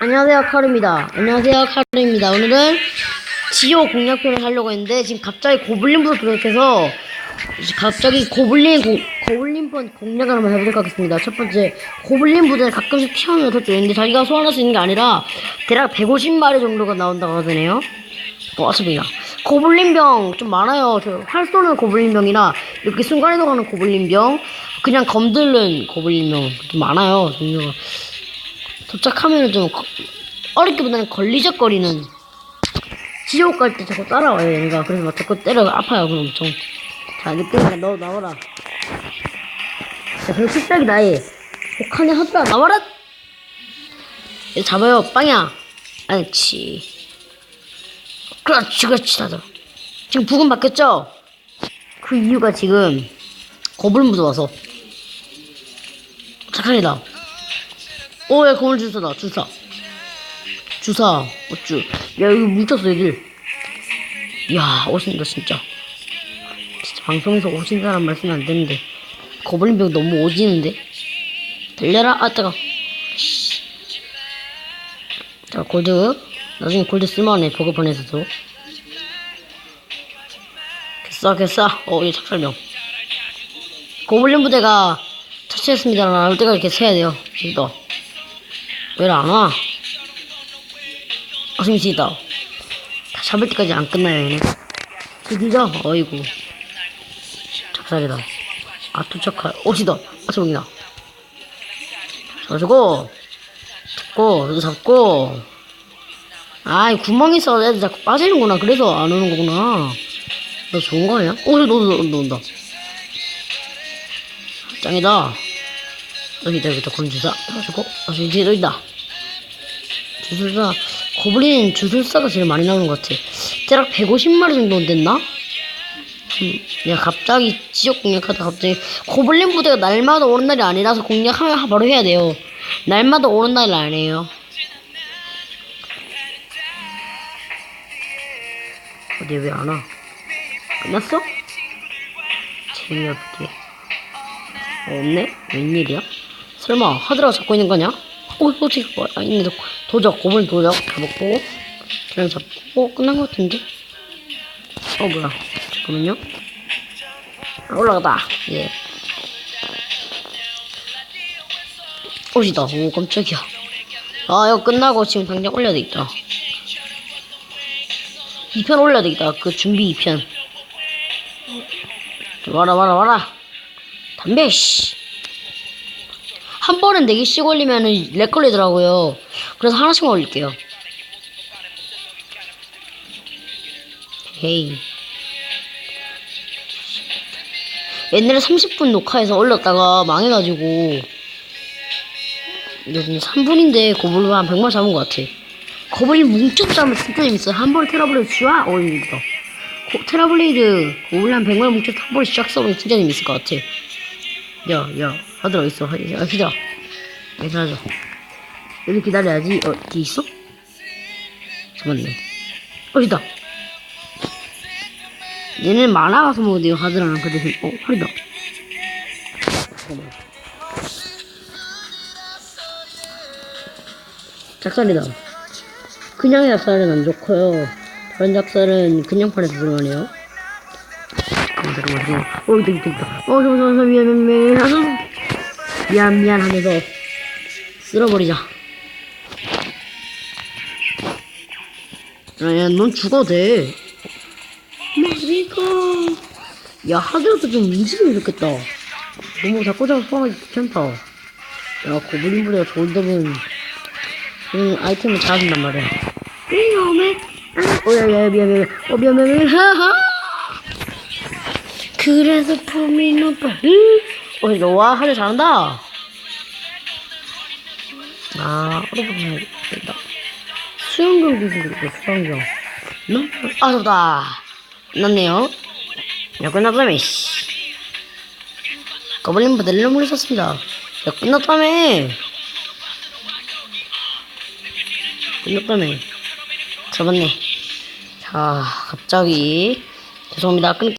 안녕하세요 카루입니다. 안녕하세요 카루입니다. 오늘은 지오 공략편을 하려고 했는데 지금 갑자기 고블린부터 이제 갑자기 고블린 고, 고블린번 공략을 한번 해보도록 하겠습니다. 첫 번째 고블린 부대를 가끔씩 튀어나오면 더 좋은데 자기가 소환할 수 있는 게 아니라 대략 150마리 정도가 나온다고 하더네요. 어, 어차피 고블린병 좀 많아요. 저활 쏘는 고블린병이나 이렇게 순간이동하는 고블린병 그냥 검들는 고블린병 좀 많아요. 종류가 도착하면은 좀 거- 어렵기보다는 걸리적거리는 지옥 갈 때 자꾸 따라와요 얘가. 그래서 막 자꾸 때려 아파요 그럼 엄청. 자 느낌이가 너 나와라. 자 그리고 필살기 나의 복한의 하드라 나와라! 얘 잡아요 빵야. 아치 그렇지 그렇지 다들. 지금 부금 바뀌었죠? 그 이유가 지금 거불 묻어와서. 착한이다 오, 야, 거울 주사다, 주사. 주사, 어쭈. 야, 여기 뭉쳤어, 애들. 이야, 오신다, 진짜. 진짜 방송에서 오신다란 말씀이 안 되는데. 고블린병 너무 오지는데? 들려라? 아. 씨. 자, 골드. 나중에 골드 쓸만해, 버거판에서도. 됐어, 됐어. 어, 얘 착살병. 고블린 부대가 처치했습니다. 나올 때가 이렇게 세야 돼요. 지금도. 왜 안 와? 어, 심시다. 다 잡을 때까지 안 끝나요, 얘네. 드디어, 어이구. 작살이다. 아, 도착할. 옷이다. 아, 저기다. 잡아주고, 잡고, 여기 잡고. 아이, 구멍 있어. 애들 자꾸 빠지는구나. 그래서 안 오는 거구나. 너 좋은 거 아니야? 오, 너, 너, 너, 온다. 짱이다. 여기다, 여기다, 건주사. 가지고, 아, 뒤에 있다. 주술사, 고블린 주술사가 제일 많이 나오는 것 같아. 대략 150마리 정도 됐나? 음, 내가 갑자기 지역 공략하다 갑자기 고블린 부대가 날마다 오는 날이 아니라서 공략하면 바로 해야 돼요. 날마다 오는 날이 아니에요. 어디 왜 안 와? 끝났어? 재미없게. 어, 없네? 웬일이야? 설마 하드라가 잡고 있는 거냐? 어, 어떻게 뭐, 아, 있네. 도적, 고블린 도적 잡았고, 그냥 잡고, 어, 끝난 것 같은데? 어, 뭐야. 잠깐만요. 아, 올라가다. 예. 옷이다. 오, 깜짝이야. 아, 이거 끝나고 지금 당장 올려야 되겠다. 2편 올려야 되겠다. 그 준비 2편. 와라, 와라, 와라. 담배, 씨. 한 번은 4개씩 올리면은 렉 걸리더라고요. 그래서 하나씩만 올릴게요. 헤이. 옛날에 30분 녹화해서 올렸다가 망해가지고 요즘 3분인데 고블린 한 100만 잡은 것 같아. 고블린 뭉쳤 잡으면 진짜 재밌어. 한 번에 테라블레이드 슈아? 어, 이거. 고, 테라블레이드 고블린 한 100만 뭉쳤 한 번에 쫙 써보면 진짜 재밌을 것 같아. 야, 야, 하들 어딨어? 하- 야, 기다려. 사라져. 여기 기다려야지. 어, 뒤 있어? 잡았네. 어디다? 얘는 많아가서 뭐 내가 하드라는 그 대신, 어, 허리다. 잠깐만. 작살이다. 그냥 작살은 안 좋고요. 다른 작살은 그냥 판에서 들어가네요. 잠깐만, 잠깐만. 어, 있다, 있다, 있다. 어, 잠깐만, 잠깐만, 미안, 미안, 미안. 미안, 미안 하면서 쓸어버리자. 야, 야, 넌 죽어도 돼. 마리가. 야, 하드라도 좀 움직이면 좋겠다. 너무 자꾸 자꾸 소화하기 귀찮다. 야, 고블린 부대가 좋은 점은, 음, 아이템을 잘하신단 말이야. 위험해. 어, 야, 야, 미안, 미안. 어, 미안, 미안, 미안. 하하. 그래서 품이 높아. 으. 어, 너와 하드 잘한다. 아, 어려보면 된다. 수영경 기술도 있고, 수영경. 너? 아, 좋다. 끝났네요. 야, 끝났다며, 씨. 거블린 부대를 물리셨습니다. 야, 끝났다며. 끝났다며. 잡았네. 자, 갑자기. 죄송합니다. 끊